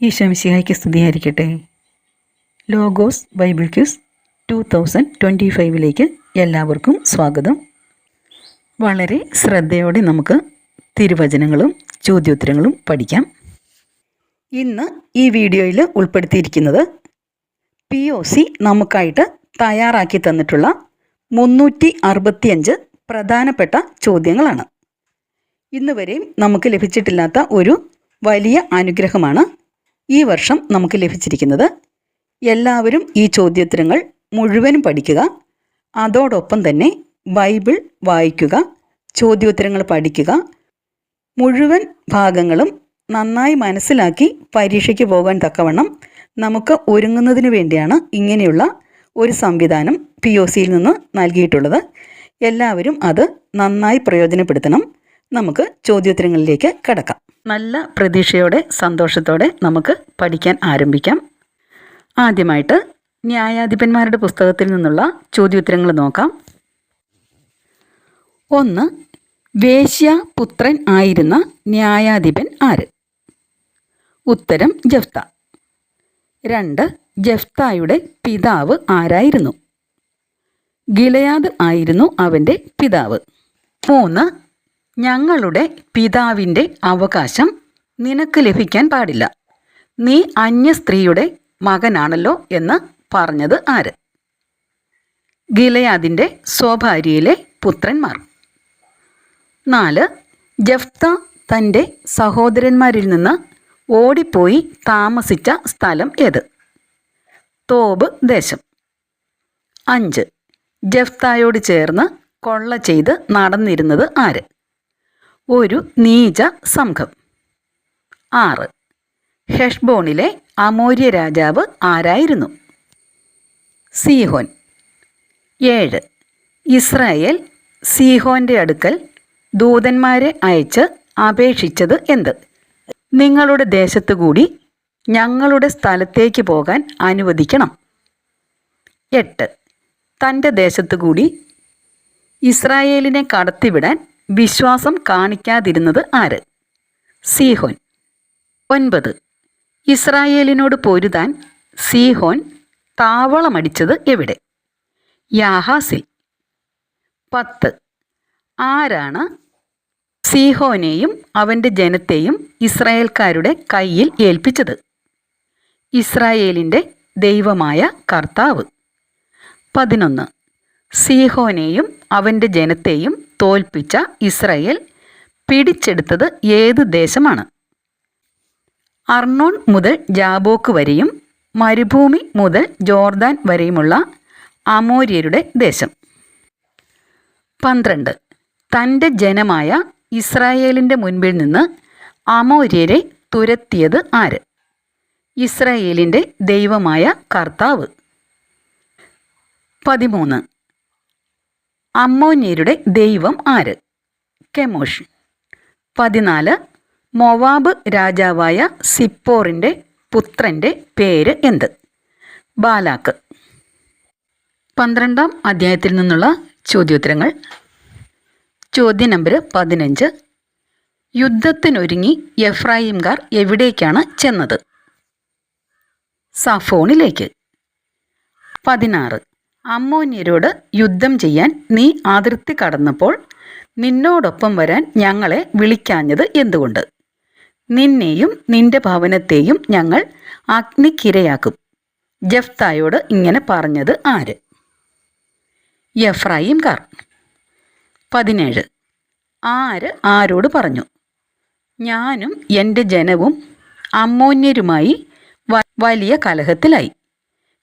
ഈശോമിശിഹായ്ക്ക് സ്തുതിയായിരിക്കട്ടെ. Logos Bible quiz two thousand twenty ഫൈവിലേക്ക് എല്ലാവർക്കും സ്വാഗതം. വളരെ ശ്രദ്ധയോടെ നമുക്ക് തിരുവചനങ്ങളും ചോദ്യോത്തരങ്ങളും പഠിക്കാം. ഇന്ന് ഈ വീഡിയോയിൽ ഉൾപ്പെടുത്തിയിരിക്കുന്നത് പി ഒ സി നമുക്കായിട്ട് തയ്യാറാക്കി തന്നിട്ടുള്ള മുന്നൂറ്റി അറുപത്തിയഞ്ച് പ്രധാനപ്പെട്ട ചോദ്യങ്ങളാണ്. ഇന്ന് വരെയും നമുക്ക് ലഭിച്ചിട്ടില്ലാത്ത ഒരു വലിയ അനുഗ്രഹമാണ് ഈ വർഷം നമുക്ക് ലഭിച്ചിരിക്കുന്നത് എല്ലാവരും ഈ ചോദ്യോത്തരങ്ങൾ മുഴുവനും പഠിക്കുക. അതോടൊപ്പം തന്നെ ബൈബിൾ വായിക്കുക ചോദ്യോത്തരങ്ങൾ പഠിക്കുക. മുഴുവൻ ഭാഗങ്ങളും നന്നായി മനസ്സിലാക്കി പരീക്ഷയ്ക്ക് പോകാൻ തക്കവണ്ണം നമുക്ക് ഒരുങ്ങുന്നതിന് വേണ്ടിയാണ് ഇങ്ങനെയുള്ള ഒരു സംവിധാനം പി ഒ സിയിൽ നിന്ന് നൽകിയിട്ടുള്ളത്. എല്ലാവരും അത് നന്നായി പ്രയോജനപ്പെടുത്തണം. നമുക്ക് ചോദ്യോത്തരങ്ങളിലേക്ക് കടക്കാം. നല്ല പ്രതീക്ഷയോടെ സന്തോഷത്തോടെ നമുക്ക് പഠിക്കാൻ ആരംഭിക്കാം. ആദ്യമായിട്ട് ന്യായാധിപന്മാരുടെ പുസ്തകത്തിൽ നിന്നുള്ള ചോദ്യോത്തരങ്ങൾ നോക്കാം. ഒന്ന് വേശ്യ പുത്രൻ ആയിരുന്ന ന്യായാധിപൻ ആര്? ഉത്തരം ജഫ്ത. രണ്ട് ജഫ്തായുടെ പിതാവ് ആരായിരുന്നു? ഗിലയാദ് ആയിരുന്നു അവന്റെ പിതാവ്. മൂന്ന് ഞങ്ങളുടെ പിതാവിന്റെ അവകാശം നിനക്ക് ലഭിക്കാൻ പാടില്ല. നീ അന്യ സ്ത്രീയുടെ മകനാണല്ലോ എന്ന് പറഞ്ഞത് ആര്? ഗിലയാദിന്റെ സ്വഭാര്യയിലെ പുത്രന്മാർ. നാല് ജഫ്ത തന്റെ സഹോദരന്മാരിൽ നിന്ന് ഓടിപ്പോയി താമസിച്ച സ്ഥലം ഏത്? തോബ് ദേശം. അഞ്ച് ജഫ്തായോട് ചേർന്ന് കൊള്ള ചെയ്ത് നടന്നിരുന്നത് ആര്? ഒരു നീച സംഘം. ആറ്. ഹെഷ്ബോണിലെ അമോര്യ രാജാവ് ആരായിരുന്നു? സീഹോൻ. ഏഴ്. ഇസ്രായേൽ സീഹോന്റെ അടുക്കൽ ദൂതന്മാരെ അയച്ച് അപേക്ഷിച്ചത് എന്ത്? നിങ്ങളുടെ ദേശത്തു കൂടി ഞങ്ങളുടെ സ്ഥലത്തേക്ക് പോകാൻ അനുവദിക്കണം. എട്ട്. തന്റെ ദേശത്തു കൂടി ഇസ്രായേലിനെ കടത്തിവിടാൻ വിശ്വാസം കാണിക്കാതിരുന്നത് ആര്? സീഹോൻ. ഒൻപത്. ഇസ്രായേലിനോട് പൊരുതാൻ സീഹോൻ താവളമടിച്ചത് എവിടെ? യാഹാസിൽ. പത്ത്. ആരാണ് സീഹോനെയും അവന്റെ ജനത്തെയും ഇസ്രായേൽക്കാരുടെ കയ്യിൽ ഏൽപ്പിച്ചത്? ഇസ്രായേലിന്റെ ദൈവമായ കർത്താവ്. പതിനൊന്ന്. സീഹോനെയും അവന്റെ ജനത്തെയും തോൽപ്പിച്ച ഇസ്രയേൽ പിടിച്ചെടുത്തത് ഏത് ദേശമാണ്? അർണോൺ മുതൽ ജാബോക്ക് വരെയും മരുഭൂമി മുതൽ ജോർദാൻ വരെയുമുള്ള അമോര്യരുടെ ദേശം. പന്ത്രണ്ട്. തന്റെ ജനമായ ഇസ്രായേലിന്റെ മുൻപിൽ നിന്ന് അമോര്യരെ തുരത്തിയത് ആര്? ഇസ്രായേലിന്റെ ദൈവമായ കർത്താവ്. പതിമൂന്ന്. അമ്മോന്യരുടെ ദൈവം ആര്? കെമോഷ്. പതിനാല് മൊവാബ് രാജാവായ സിപ്പോറിന്റെ പുത്രന്റെ പേര് എന്ത്? ബാലാക്ക്. പന്ത്രണ്ടാം അധ്യായത്തിൽ നിന്നുള്ള ചോദ്യോത്തരങ്ങൾ. ചോദ്യ നമ്പർ പതിനഞ്ച്. യുദ്ധത്തിനൊരുങ്ങി എഫ്രായിംകാർ എവിടേക്കാണ് ചെന്നത്? സഫോണിലേക്ക്. പതിനാറ് അമ്മോന്യരോട് യുദ്ധം ചെയ്യാൻ നീ അതിർത്തി കടന്നപ്പോൾ നിന്നോടൊപ്പം വരാൻ ഞങ്ങളെ വിളിക്കാഞ്ഞത് എന്തുകൊണ്ട്? നിന്നെയും നിന്റെ ഭവനത്തെയും ഞങ്ങൾ അഗ്നിക്കിരയാക്കും. ജഫ്തായോട് ഇങ്ങനെ പറഞ്ഞത് ആര്? യഫ്രായിംകാർ പതിനേഴ്. ആര് ആരോട് പറഞ്ഞു? ഞാനും എന്റെ ജനവും അമ്മോന്യരുമായി വലിയ കലഹത്തിലായി.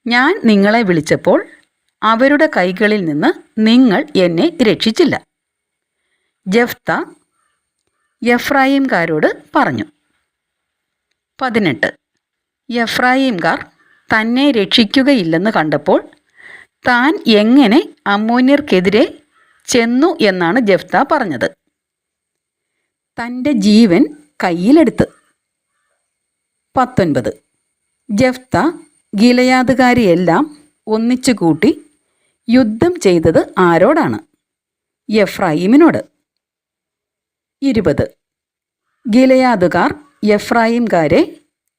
ഞാൻ നിങ്ങളെ വിളിച്ചപ്പോൾ അവരുടെ കൈകളിൽ നിന്ന് നിങ്ങൾ എന്നെ രക്ഷിച്ചില്ല. ജഫ്ത യഫ്രായിംകാരോട് പറഞ്ഞു പതിനെട്ട്. യഫ്രായിംകാർ തന്നെ രക്ഷിക്കുകയില്ലെന്ന് കണ്ടപ്പോൾ താൻ എങ്ങനെ അമോന്യർക്കെതിരെ ചെന്നു എന്നാണ് ജഫ്ത പറഞ്ഞത്. തന്റെ ജീവൻ കയ്യിലെടുത്ത്. പത്തൊൻപത്. ജഫ്ത ഗിലയാതുകാരെയെല്ലാം ഒന്നിച്ചു കൂട്ടി യുദ്ധം ചെയ്തത് ആരോടാണ്? എഫ്രൈമിനോട് ഇരുപത്. ഗിലയാദുകാർ യഫ്രായിംകാരെ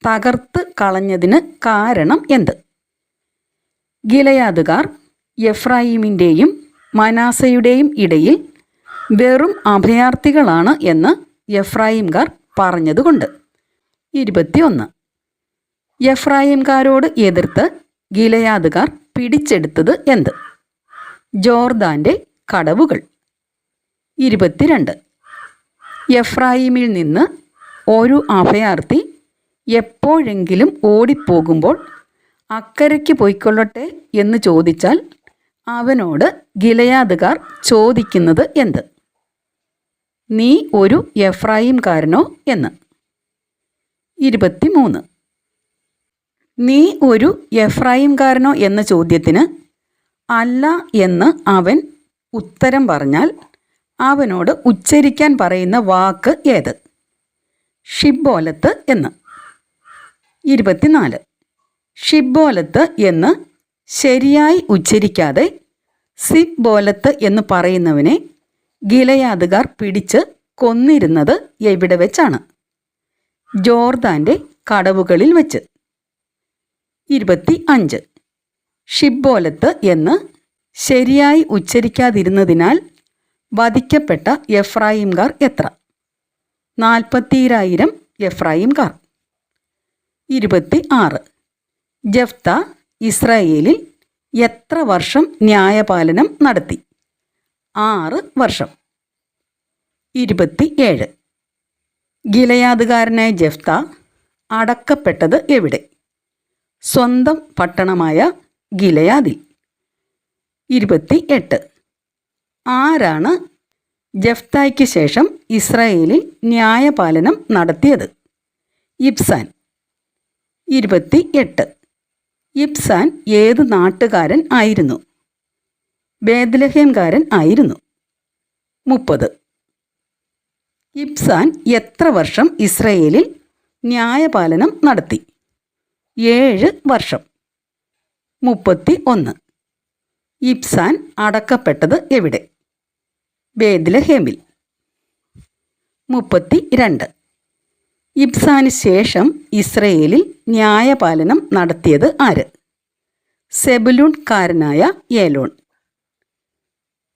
തകർത്ത് കളഞ്ഞതിന് കാരണം എന്ത്? ഗിലയാദുകാർ എഫ്രായിമിന്റെയും മനാസയുടെയും ഇടയിൽ വെറും അഭയാർത്ഥികളാണ് എന്ന് എഫ്രായിംകാർ പറഞ്ഞതുകൊണ്ട്. ഇരുപത്തിയൊന്ന്. എഫ്രായിംകാരോട് എതിർത്ത് ഗിലയാദുകാർ പിടിച്ചെടുത്തത് എന്ത്? ജോർദാന്റെ കടവുകൾ. ഇരുപത്തിരണ്ട്. എഫ്രായിമിൽ നിന്ന് ഒരു അഭയാർത്ഥി എപ്പോഴെങ്കിലും ഓടിപ്പോകുമ്പോൾ അക്കരയ്ക്ക് പോയിക്കൊള്ളട്ടെ എന്ന് ചോദിച്ചാൽ അവനോട് ഗിലയാദുകാർ ചോദിക്കുന്നത് എന്ത്? നീ ഒരു എഫ്രായിംകാരനോ എന്ന്. ഇരുപത്തിമൂന്ന്. നീ ഒരു എഫ്രായിംകാരനോ എന്ന ചോദ്യത്തിന് അല്ല എന്ന് അവൻ ഉത്തരം പറഞ്ഞാൽ അവനോട് ഉച്ചരിക്കാൻ പറയുന്ന വാക്ക് ഏത്? ഷിബോലത്ത് എന്ന്. ഇരുപത്തിനാല്. ഷിബോലത്ത് എന്ന് ശരിയായി ഉച്ചരിക്കാതെ സിബോലത്ത് എന്ന് പറയുന്നവനെ ഗിലയാദുകാർ പിടിച്ച് കൊന്നിരുന്നത് എവിടെ വെച്ചാണ്? ജോർദാന്റെ കടവുകളിൽ വെച്ച്. ഇരുപത്തി അഞ്ച്. ഷിബോലത്ത് എന്ന് ശരിയായി ഉച്ചരിക്കാതിരുന്നതിനാൽ വധിക്കപ്പെട്ട എഫ്രായിംകാർ എത്ര? നാൽപ്പത്തിരായിരം എഫ്രായിംകാർ. ഇരുപത്തി ആറ് ജഫ്ത ഇസ്രായേലിൽ എത്ര വർഷം ന്യായപാലനം നടത്തി? ആറ് വർഷം. ഇരുപത്തി ഏഴ് ഗിലയാദുകാരനായ ജഫ്ത അടക്കപ്പെട്ടത് എവിടെ? സ്വന്തം പട്ടണമായ ഗിലയാദിൽ ഇരുപത്തി എട്ട് ആരാണ് ജഫ്തായ്ക്ക് ശേഷം ഇസ്രായേലിൽ ന്യായപാലനം നടത്തിയത്? ഇബ്സാൻ. ഇരുപത്തി എട്ട് ഇബ്സാൻ ഏത് നാട്ടുകാരൻ ആയിരുന്നു? ബേദ്ലഹേംകാരൻ ആയിരുന്നു. മുപ്പത്. ഇബ്സാൻ എത്ര വർഷം ഇസ്രയേലിൽ ന്യായപാലനം നടത്തി? ഏഴ് വർഷം. മുപ്പത്തി ഒന്ന് ഇബ്സാൻ അടക്കപ്പെട്ടത് എവിടെ? ബേദ്ലഹേമിൽ മുപ്പത്തി രണ്ട് ഇബ്സാന് ശേഷം ഇസ്രയേലിൽ ന്യായപാലനം നടത്തിയത് ആര്? സെബുലൂൺകാരനായ ഏലോൺ.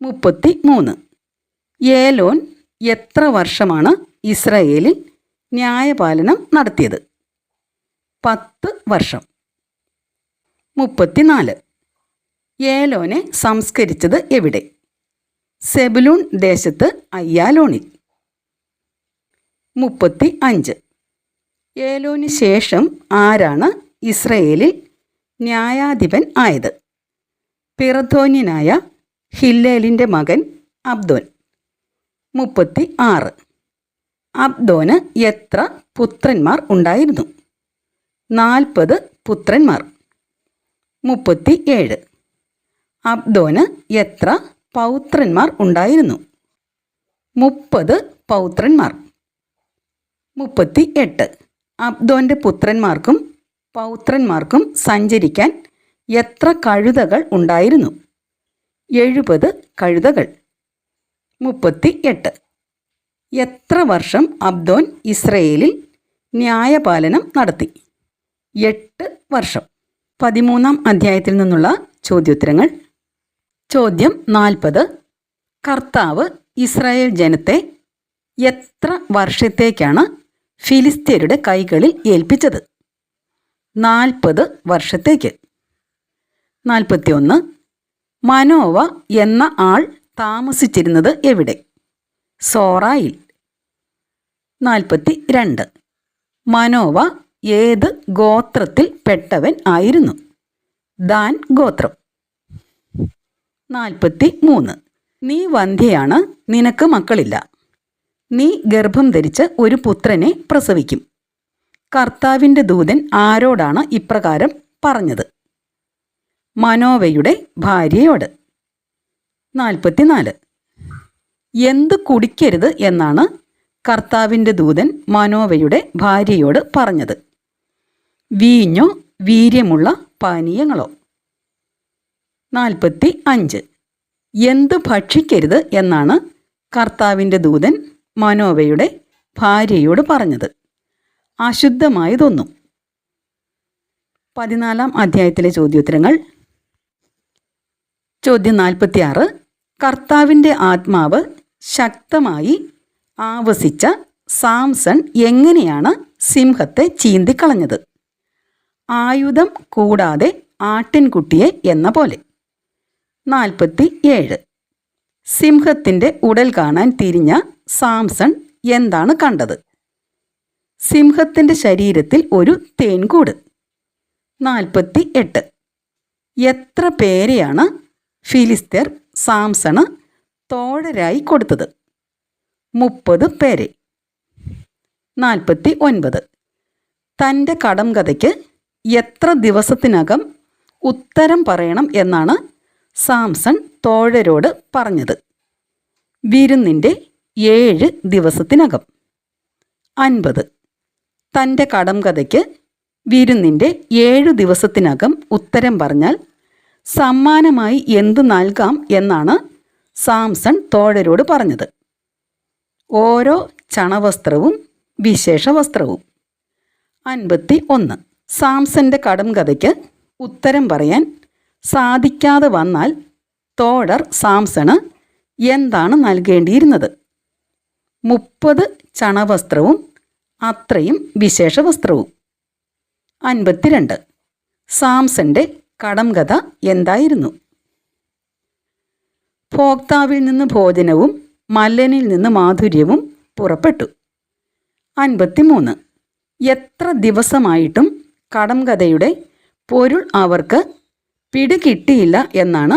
മുപ്പത്തി മൂന്ന് ഏലോൻ എത്ര വർഷമാണ് ഇസ്രയേലിൽ ന്യായപാലനം നടത്തിയത്? പത്ത് വർഷം. മുപ്പത്തിനാല്. ഏലോനെ സംസ്കരിച്ചത് എവിടെ? സെബുലൂൺ ദേശത്ത് അയ്യാലോണിൽ. മുപ്പത്തി അഞ്ച് ഏലോന് ശേഷം ആരാണ് ഇസ്രയേലിൽ ന്യായാധിപൻ ആയത്? പിറധോന്യനായ ഹില്ലേലിന്റെ മകൻ അബ്ദോൻ. മുപ്പത്തി ആറ് അബ്ദോന് എത്ര പുത്രന്മാർ ഉണ്ടായിരുന്നു? നാൽപ്പത് പുത്രന്മാർ. മുപ്പത്തി ഏഴ് അബ്ദോന് എത്ര പൗത്രന്മാർ ഉണ്ടായിരുന്നു? മുപ്പത് പൗത്രന്മാർ. മുപ്പത്തി എട്ട് അബ്ദോന്റെ പുത്രന്മാർക്കും പൗത്രന്മാർക്കും സഞ്ചരിക്കാൻ എത്ര കഴുതകൾ ഉണ്ടായിരുന്നു? എഴുപത് കഴുതകൾ. മുപ്പത്തി എട്ട് എത്ര വർഷം അബ്ദോൻ ഇസ്രയേലിൽ ന്യായപാലനം നടത്തി? എട്ട് വർഷം. പതിമൂന്നാം അധ്യായത്തിൽ നിന്നുള്ള ചോദ്യോത്തരങ്ങൾ. ചോദ്യം നാൽപ്പത്. കർത്താവ് ഇസ്രായേൽ ജനത്തെ എത്ര വർഷത്തേക്കാണ് ഫിലിസ്തീനയുടെ കൈകളിൽ ഏൽപ്പിച്ചത്? നാൽപ്പത് വർഷത്തേക്ക്. നാൽപ്പത്തിയൊന്ന്. മനോവ എന്ന ആൾ താമസിച്ചിരുന്നത് എവിടെ? സോറായിൽ. നാൽപ്പത്തി രണ്ട് മനോവ ഏത് ഗോത്രത്തിൽ പെട്ടവൻ ആയിരുന്നു? ദാൻ ഗോത്രം. നാൽപ്പത്തി മൂന്ന് നീ വന്ധ്യയാണ് നിനക്ക് മക്കളില്ല. നീ ഗർഭം ധരിച്ച് ഒരു പുത്രനെ പ്രസവിക്കും. കർത്താവിന്റെ ദൂതൻ ആരോടാണ് ഇപ്രകാരം പറഞ്ഞത്? മനോവയുടെ ഭാര്യയോട്. നാൽപ്പത്തിനാല്. എന്ത് കുടിക്കരുത് എന്നാണ് കർത്താവിന്റെ ദൂതൻ മനോവയുടെ ഭാര്യയോട് പറഞ്ഞത്. വീഞ്ഞോ വീര്യമുള്ള പാനീയങ്ങളോ. നാൽപ്പത്തി അഞ്ച്. എന്ത് ഭക്ഷിക്കരുത് എന്നാണ് കർത്താവിന്റെ ദൂതൻ മനോവയുടെ ഭാര്യയോട് പറഞ്ഞത്. അശുദ്ധമായതൊന്നും. പതിനാലാം അധ്യായത്തിലെ ചോദ്യോത്തരങ്ങൾ. ചോദ്യം നാൽപ്പത്തിയാറ്. കർത്താവിന്റെ ആത്മാവ് ശക്തമായി ആവസിച്ച സാംസൺ എങ്ങനെയാണ് സിംഹത്തെ ചീന്തിക്കളഞ്ഞത്? ആയുധം കൂടാതെ ആട്ടിൻകുട്ടിയെ എന്ന പോലെ. നാൽപ്പത്തി ഏഴ് സിംഹത്തിന്റെ ഉടൽ കാണാൻ തിരിഞ്ഞ സാംസൺ എന്താണ് കണ്ടത്? സിംഹത്തിന്റെ ശരീരത്തിൽ ഒരു തേൻകൂട്. നാൽപ്പത്തി എട്ട് എത്ര പേരെയാണ് ഫിലിസ്തീർ സാംസണ് തോഴരായി കൊടുത്തത്? മുപ്പത് പേരെ. നാൽപ്പത്തി ഒൻപത് തന്റെ കടം കഥയ്ക്ക് എത്ര ദിവസത്തിനകം ഉത്തരം പറയണം എന്നാണ് സാംസൺ തോഴരോട് പറഞ്ഞത്. വിരുന്നിന്റെ ഏഴ് ദിവസത്തിനകം. അൻപത്. തന്റെ കടം കഥയ്ക്ക് വിരുന്നിന്റെ ഏഴു ദിവസത്തിനകം ഉത്തരം പറഞ്ഞാൽ സമ്മാനമായി എന്തു നൽകാം എന്നാണ് സാംസൺ തോഴരോട് പറഞ്ഞത്. ഓരോ ചണവസ്ത്രവും വിശേഷ വസ്ത്രവും അൻപത്തി ഒന്ന്. സാംസന്റെ കടം കഥയ്ക്ക് ഉത്തരം പറയാൻ സാധിക്കാതെ വന്നാൽ തോഴർ സാംസണ് എന്താണ് നൽകേണ്ടിയിരുന്നത്? മുപ്പത് ചണവസ്ത്രവും അത്രയും വിശേഷ വസ്ത്രവും അൻപത്തിരണ്ട്. സാംസന്റെ കടം കഥ എന്തായിരുന്നു? ഭോക്താവിൽ നിന്ന് ഭോജനവും മല്ലനിൽ നിന്ന് മാധുര്യവും പുറപ്പെട്ടു. അൻപത്തിമൂന്ന്. എത്ര ദിവസമായിട്ടും കടം കഥയുടെ പൊരുൾ അവർക്ക് പിടികിട്ടിയില്ല എന്നാണ്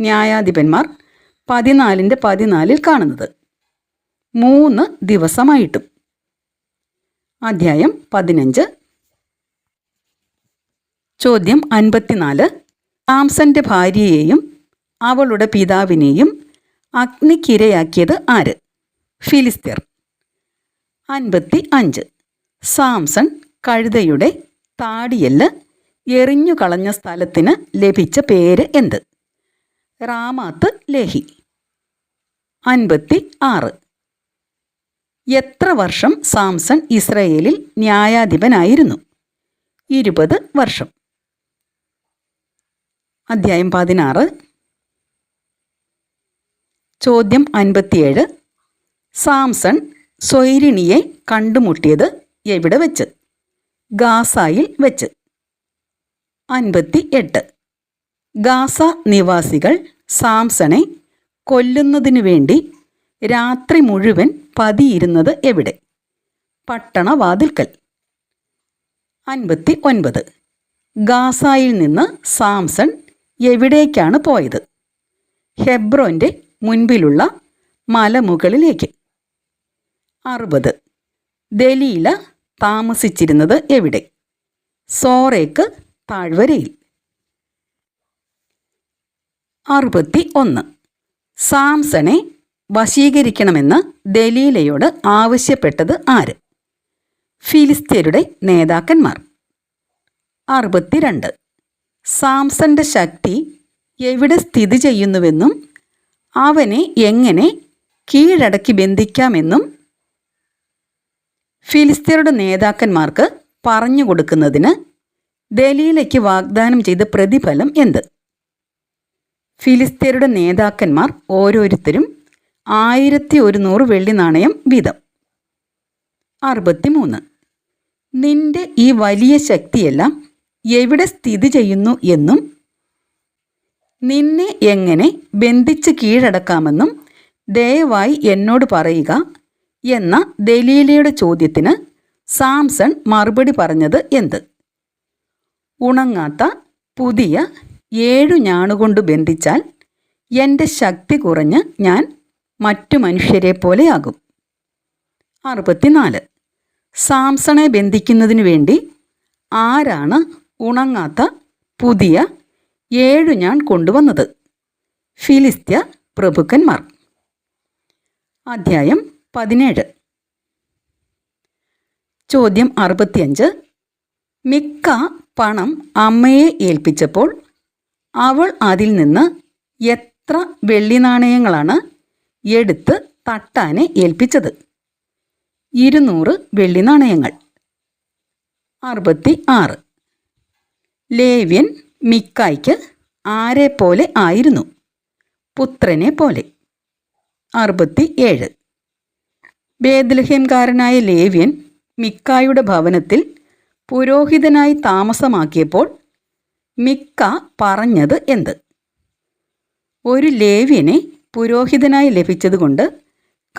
ന്യായാധിപന്മാർ പതിനാലിന്റെ പതിനാലിൽ കാണുന്നത്. മൂന്ന് ദിവസമായിട്ടും. അധ്യായം പതിനഞ്ച്. ചോദ്യം അൻപത്തിനാല്. സാംസന്റെ ഭാര്യയെയും അവളുടെ പിതാവിനെയും അഗ്നിക്കിരയാക്കിയത് ആര്? ഫിലിസ്തീർ അൻപത്തി അഞ്ച് സാംസൺ കഴുതയുടെ താടിയല്ല് എറിഞ്ഞു കളഞ്ഞ സ്ഥലത്തിന് ലഭിച്ച പേര് എന്ത്? റാമാത്ത് ലേഹി. അൻപത്തി ആറ് എത്ര വർഷം സാംസൺ ഇസ്രയേലിൽ ന്യായാധിപനായിരുന്നു? ഇരുപത് വർഷം. അധ്യായം പതിനാറ്. ചോദ്യം അൻപത്തിയേഴ്. സാംസൺ സ്വൈരിണിയെ കണ്ടുമുട്ടിയത് എവിടെ വെച്ച്? ഗാസായിൽ വെച്ച്. അൻപത്തി എട്ട് ഗാസ നിവാസികൾ സാംസണെ കൊല്ലുന്നതിനു വേണ്ടി രാത്രി മുഴുവൻ പതിയിരുന്നത് എവിടെ? പട്ടണവാതിൽക്കൽ. അൻപത്തി ഒൻപത് ഗാസായിൽ നിന്ന് സാംസൺ എവിടേക്കാണ് പോയത്? ഹെബ്രോന്റെ മുൻപിലുള്ള മലമുകളിലേക്ക്. അറുപത്. ദലീല താമസിച്ചിരുന്നത് എവിടെ? സോറേക്ക് താഴ്വരയിൽ. അറുപത്തി ഒന്ന് സാംസണെ വശീകരിക്കണമെന്ന് ദലീലയോട് ആവശ്യപ്പെട്ടത് ആര്? ഫിലിസ്തീനയുടെ നേതാക്കന്മാർ. അറുപത്തിരണ്ട്. സാംസന്റെ ശക്തി എവിടെ സ്ഥിതി ചെയ്യുന്നുവെന്നും അവനെ എങ്ങനെ കീഴടക്കി ബന്ധിക്കാമെന്നും ഫിലിസ്തീനയുടെ നേതാക്കന്മാർക്ക് പറഞ്ഞു കൊടുക്കുന്നതിന് ദലീലയ്ക്ക് വാഗ്ദാനം ചെയ്ത പ്രതിഫലം എന്ത്? ഫിലിസ്തീനയുടെ നേതാക്കന്മാർ ഓരോരുത്തരും ആയിരത്തി ഒരുന്നൂറ് വെള്ളി നാണയം വീതം. അറുപത്തിമൂന്ന്. നിന്റെ ഈ വലിയ ശക്തിയെല്ലാം എവിടെ സ്ഥിതി ചെയ്യുന്നു എന്നും നിന്നെ എങ്ങനെ ബന്ധിച്ച് കീഴടക്കാമെന്നും ദയവായി എന്നോട് പറയുക. എന്ന ദലീലയുടെ ചോദ്യത്തിന് സാംസൺ മറുപടി പറഞ്ഞത് എന്ത്? ഉണങ്ങാത്ത പുതിയ ഏഴു ഞാണുകൊണ്ട് ബന്ധിച്ചാൽ എന്റെ ശക്തി കുറഞ്ഞ് ഞാൻ മറ്റു മനുഷ്യരെ പോലെയാകും. അറുപത്തിനാല്. സാംസണെ ബന്ധിക്കുന്നതിനു വേണ്ടി ആരാണ് ഉണങ്ങാത്ത പുതിയ ഏഴു ഞാൻ കൊണ്ടുവന്നത്? ഫിലിസ്ത്യ പ്രഭുക്കന്മാർ. അധ്യായം പതിനേഴ്. ചോദ്യം അറുപത്തിയഞ്ച്. മിക്ക പണം അമ്മയെ ഏൽപ്പിച്ചപ്പോൾ അവൾ അതിൽ നിന്ന് എത്ര വെള്ളി നാണയങ്ങളാണ് എടുത്ത് തട്ടാനെ ഏൽപ്പിച്ചത്? ഇരുന്നൂറ് വെള്ളി നാണയങ്ങൾ. അറുപത്തി ആറ് ലേവ്യൻ മിക്കായ്ക്ക് ആരെ പോലെ ആയിരുന്നു? പുത്രനെ പോലെ. അറുപത്തി ഏഴ് ബേദ്ലഹേംകാരനായ ലേവ്യൻ മിക്കായുടെ ഭവനത്തിൽ പുരോഹിതനായി താമസമാക്കിയപ്പോൾ മിക്ക പറഞ്ഞത് എന്ത്? ഒരു ലേവ്യനെ പുരോഹിതനായി ലഭിച്ചതുകൊണ്ട്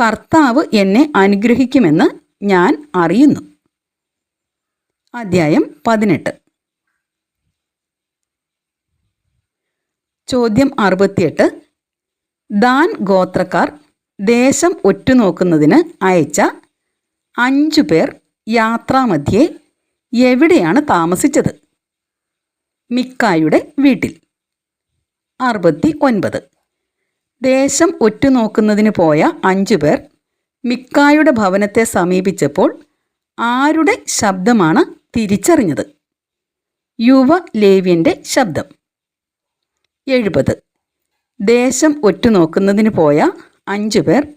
കർത്താവ് എന്നെ അനുഗ്രഹിക്കുമെന്ന് ഞാൻ അറിയുന്നു. അധ്യായം പതിനെട്ട്. ചോദ്യം അറുപത്തിയെട്ട്. ദാൻ ഗോത്രക്കാർ ദേശം ഒറ്റുനോക്കുന്നതിന് അയച്ച അഞ്ചു പേർ യാത്രാമധ്യേ എവിടെയാണ് താമസിച്ചത്? മിക്കായുടെ വീട്ടിൽ. അറുപത്തി ഒൻപത് ദേശം ഒറ്റുനോക്കുന്നതിന് പോയ അഞ്ചു പേർ മിക്കായുടെ ഭവനത്തെ സമീപിച്ചപ്പോൾ ആരുടെ ശബ്ദമാണ് തിരിച്ചറിഞ്ഞത്? യുവ ലേവ്യന്റെ ശബ്ദം. എഴുപത്. ദേശം ഒറ്റുനോക്കുന്നതിന് പോയ അഞ്ചു പേർ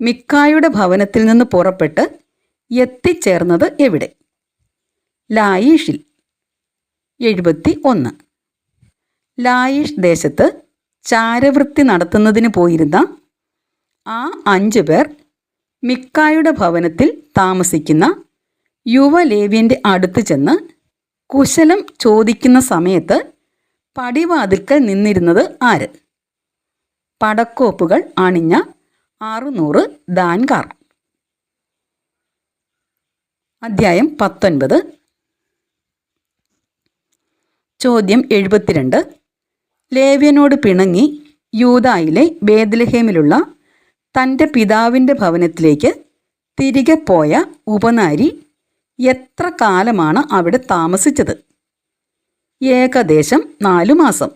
മിക്കായുടെ ഭവനത്തിൽ നിന്ന് പുറപ്പെട്ട് എത്തിച്ചേർന്നത് എവിടെ? ലായിഷിൽ. എഴുപത്തി ഒന്ന് ലായിഷ് ദേശത്ത് ചാരവൃത്തി നടത്തുന്നതിന് പോയിരുന്ന ആ അഞ്ചു പേർ മിക്കായുടെ ഭവനത്തിൽ താമസിക്കുന്ന യുവലേവ്യന്റെ അടുത്ത് ചെന്ന് കുശലം ചോദിക്കുന്ന സമയത്ത് പടിവാതിൽക്കൽ നിന്നിരുന്നത് ആര്? പടക്കോപ്പുകൾ അണിഞ്ഞ അറുന്നൂറ് ദാൻകാർ. അധ്യായം പത്തൊൻപത്. ചോദ്യം എഴുപത്തിരണ്ട്. ലേവ്യനോട് പിണങ്ങി യൂതായിലെ ബേദ്ലഹേമിലുള്ള തന്റെ പിതാവിന്റെ ഭവനത്തിലേക്ക് തിരികെ പോയ ഉപനാരി എത്ര കാലമാണ് അവിടെ താമസിച്ചത്? ഏകദേശം നാലു മാസം.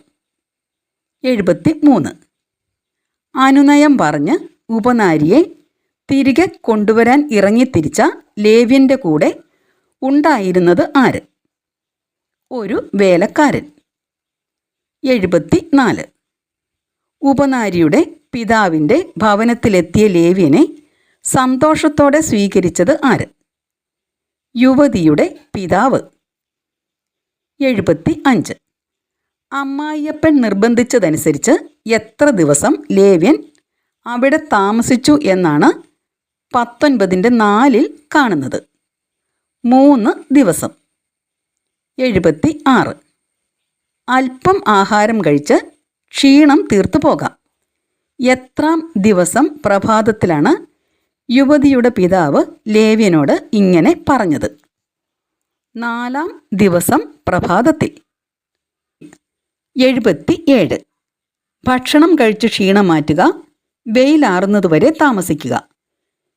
എഴുപത്തി മൂന്ന് അനുനയം പറഞ്ഞ് ഉപനാരിയെ തിരികെ കൊണ്ടുവരാൻ ഇറങ്ങി തിരിച്ച ലേവ്യന്റെ കൂടെ ഉണ്ടായിരുന്നത് ആര്? ഒരു വേലക്കാരൻ. എഴുപത്തി നാല് ഉപനാരിയുടെ പിതാവിന്റെ ഭവനത്തിലെത്തിയ ലേവ്യനെ സന്തോഷത്തോടെ സ്വീകരിച്ചത് ആര്? യുവതിയുടെ പിതാവ്. എഴുപത്തി അഞ്ച് അമ്മായിയപ്പൻ നിർബന്ധിച്ചതനുസരിച്ച് എത്ര ദിവസം ലേവ്യൻ അവിടെ താമസിച്ചു എന്നാണ് പത്തൊൻപതിന്റെ നാലിൽ കാണുന്നത്. മൂന്ന് ദിവസം. എഴുപത്തി ആറ് അല്പം ആഹാരം കഴിച്ച് ക്ഷീണം തീർത്തു പോകാം. എത്രാം ദിവസം പ്രഭാതത്തിലാണ് യുവതിയുടെ പിതാവ് ലേവ്യനോട് ഇങ്ങനെ പറഞ്ഞത്. നാലാം ദിവസം പ്രഭാതത്തിൽ. എഴുപത്തി ഏഴ് ഭക്ഷണം കഴിച്ച് ക്ഷീണം മാറ്റുക വെയിലാറുന്നതുവരെ താമസിക്കുക.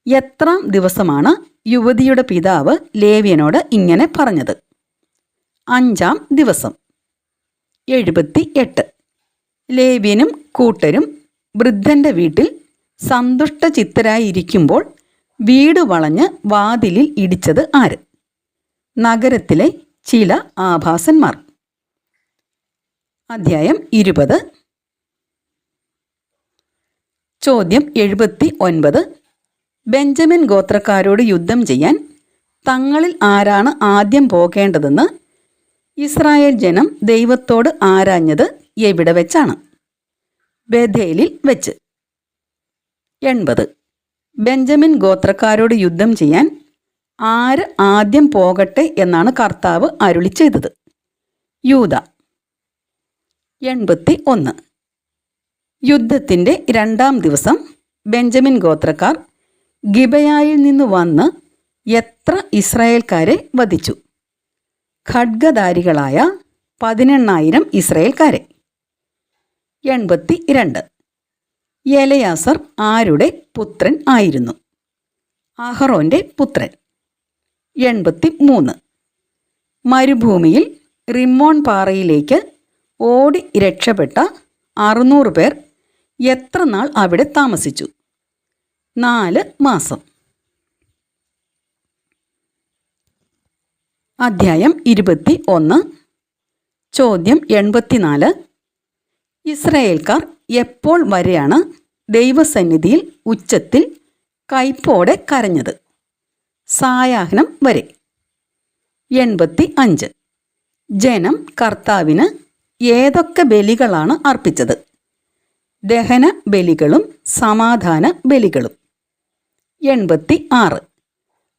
എത്രാം ദിവസമാണ് യുവതിയുടെ പിതാവ് ലേവ്യനോട് ഇങ്ങനെ പറഞ്ഞത്? അഞ്ചാം ദിവസം. എഴുപത്തി എട്ട് ലേവ്യനും കൂട്ടരും വൃദ്ധന്റെ വീട്ടിൽ സന്തുഷ്ട സന്തുഷ്ടചിത്തരായിരിക്കുമ്പോൾ വീട് വളഞ്ഞ് വാതിലിൽ ഇടിച്ചത് ആര്? നഗരത്തിലെ ചില ആഭാസന്മാർ. അധ്യായം ഇരുപത്. ചോദ്യം എഴുപത്തി ഒൻപത് ബെഞ്ചമിൻ ഗോത്രക്കാരോട് യുദ്ധം ചെയ്യാൻ തങ്ങളിൽ ആരാണ് ആദ്യം പോകേണ്ടതെന്ന് ഇസ്രായേൽ ജനം ദൈവത്തോട് ആരാഞ്ഞത് എവിടെ വെച്ചാണ്? ബഥേലിൽ വെച്ച്. എൺപത്. ബെഞ്ചമിൻ ഗോത്രക്കാരോട് യുദ്ധം ചെയ്യാൻ ആര് ആദ്യം പോകട്ടെ എന്നാണ് കർത്താവ് അരുളി ചെയ്തത്. യൂത എൺപത്തി ഒന്ന് യുദ്ധത്തിന്റെ രണ്ടാം ദിവസം ബെഞ്ചമിൻ ഗോത്രക്കാർ ഗിബയായിൽ നിന്ന് വന്ന് എത്ര ഇസ്രായേൽക്കാരെ വധിച്ചു? ഖഡ്ഗധാരികളായ പതിനെണ്ണായിരം ഇസ്രായേൽക്കാരെ. എൺപത്തി രണ്ട് യലയാസർ ആരുടെ പുത്രൻ ആയിരുന്നു? അഹറോന്റെ പുത്രൻ. എൺപത്തി മൂന്ന് മരുഭൂമിയിൽ റിമോൺ പാറയിലേക്ക് ഓടി രക്ഷപ്പെട്ട അറുന്നൂറ് പേർ എത്ര നാൾ അവിടെ താമസിച്ചു? നാല് മാസം. അധ്യായം ഇരുപത്തി ഒന്ന് ചോദ്യം എൺപത്തിനാല്. ഇസ്രയേൽക്കാർ എപ്പോൾ വരെയാണ് ദൈവസന്നിധിയിൽ ഉച്ചത്തിൽ കൈപ്പോടെ കരഞ്ഞത്? സായാഹ്നം വരെ. എൺപത്തി അഞ്ച് ജനം കർത്താവിന് ഏതൊക്കെ ബലികളാണ് അർപ്പിച്ചത്? ദഹന ബലികളും സമാധാന ബലികളും. എൺപത്തി ആറ്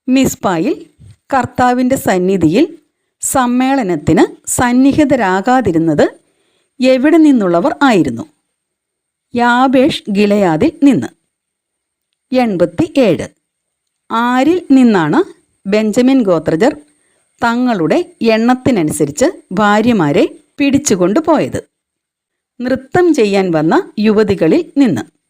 മിസ്പായിൽ കർത്താവിന്റെ സന്നിധിയിൽ സമ്മേളനത്തിന് സന്നിഹിതരാകാതിരുന്നത് എവിടെ നിന്നുള്ളവർ ആയിരുന്നു? യാബേഷ് ഗിലയാദിൽ നിന്ന്. എൺപത്തി ഏഴ് ആരിൽ നിന്നാണ് ബെഞ്ചമിൻ ഗോത്രജർ തങ്ങളുടെ എണ്ണത്തിനനുസരിച്ച് ഭാര്യമാരെ പിടിച്ചുകൊണ്ടു പോയത് നൃത്തം ചെയ്യാൻ വന്ന യുവതികളിൽ നിന്ന്.